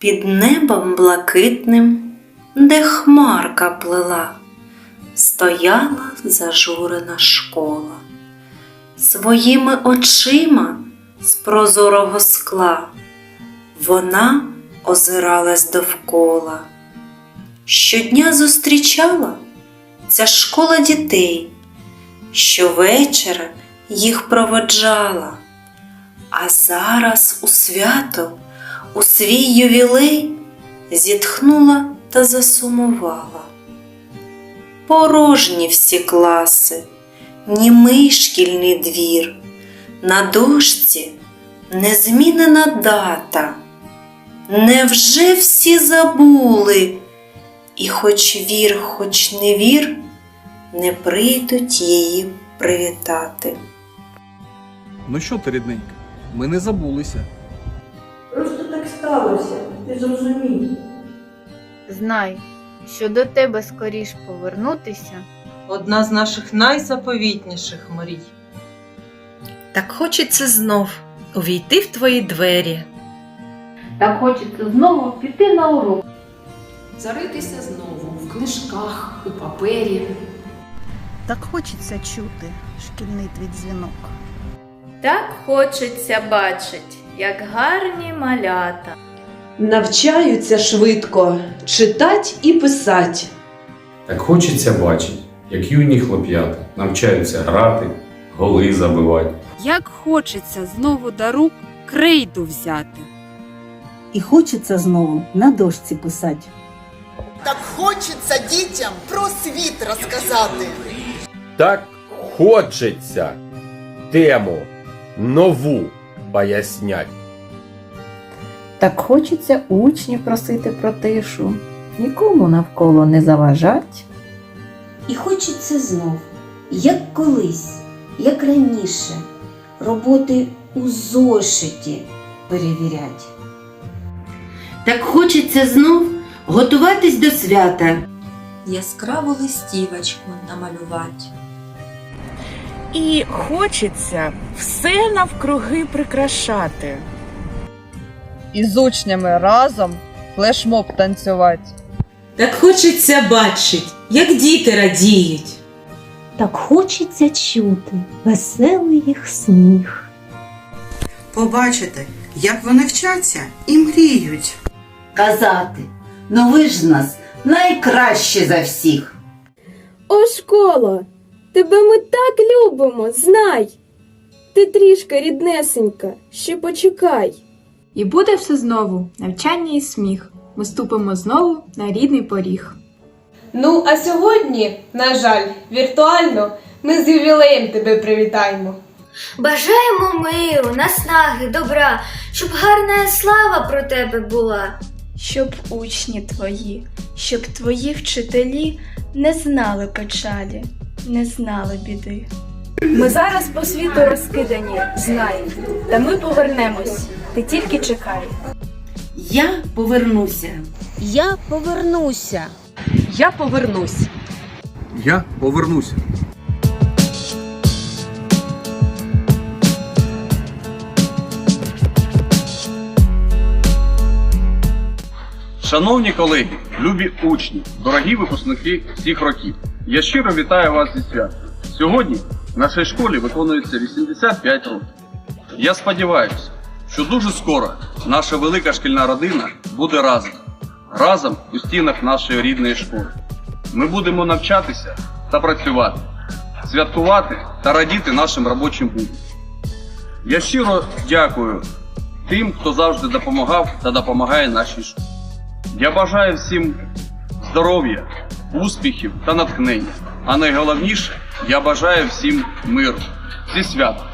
Під небом блакитним, де хмарка плила, стояла зажурена школа. Своїми очима з прозорого скла вона озиралась довкола. Щодня зустрічала ця школа дітей, щовечора їх проводжала, а зараз у свято, у свій ювілей зітхнула та засумувала. Порожні всі класи, німий шкільний двір, на дошці незмінена дата. Невже всі забули? І хоч вір, хоч не вір, не прийдуть її привітати. Ну що ти, рідненька, ми не забулися. Так сталося, ти зрозумій. Знай, що до тебе скоріш повернутися, Одна з наших найзаповітніших мрій. Так хочеться знов увійти в твої двері. так хочеться знову піти на урок. Заритися знову в книжках, у папері. Так хочеться чути шкільний твій дзвінок. Так хочеться бачить, як гарні малята. Навчаються швидко читать і писать. Так хочеться бачити, як юні хлоп'ята навчаються грати, голи забивати. Як хочеться знову до рук крейду взяти. І хочеться знову на дошці писати. Так хочеться дітям про світ розказати. Так хочеться тему нову пояснять. Так хочеться учнів просити про тишу, нікому навколо не заважать. І хочеться знов, як колись, як раніше, роботи у зошиті перевірять. Так хочеться знов готуватись до свята. Яскраву листівочку намалювати. І хочеться все навкруги прикрашати. І з учнями разом флешмоб танцювати. Так хочеться бачить, як діти радіють. Так хочеться чути веселий їх сміх. Побачити, як вони вчаться і мріють. Казати, ну ви ж нас найкраще за всіх. О, школа! Тебе ми так любимо, знай! Ти трішки ріднесенька, ще почекай. І буде все знову навчання і сміх. Ми ступимо знову на рідний поріг. Ну, а сьогодні, на жаль, віртуально ми з ювілеєм тебе привітаємо. Бажаємо миру, наснаги, добра, щоб гарна слава про тебе була. Щоб учні твої, щоб твої вчителі не знали печалі, не знали біди. Ми зараз по світу розкидані, знай, та ми повернемось. Ти тільки чекай. Я повернуся. Я повернуся. Я повернусь. Я повернуся. Шановні колеги, любі учні, дорогі випускники всіх років, я щиро вітаю вас зі святом. Сьогодні в нашій школі виконується 85 років. Я сподіваюся, що дуже скоро наша велика шкільна родина буде разом, разом у стінах нашої рідної школи. Ми будемо навчатися та працювати, святкувати та радіти нашим робочим будням. Я щиро дякую тим, хто завжди допомагав та допомагає нашій школі. Я бажаю всім здоров'я, успіхів та натхнення. А найголовніше, я бажаю всім миру. Зі святом!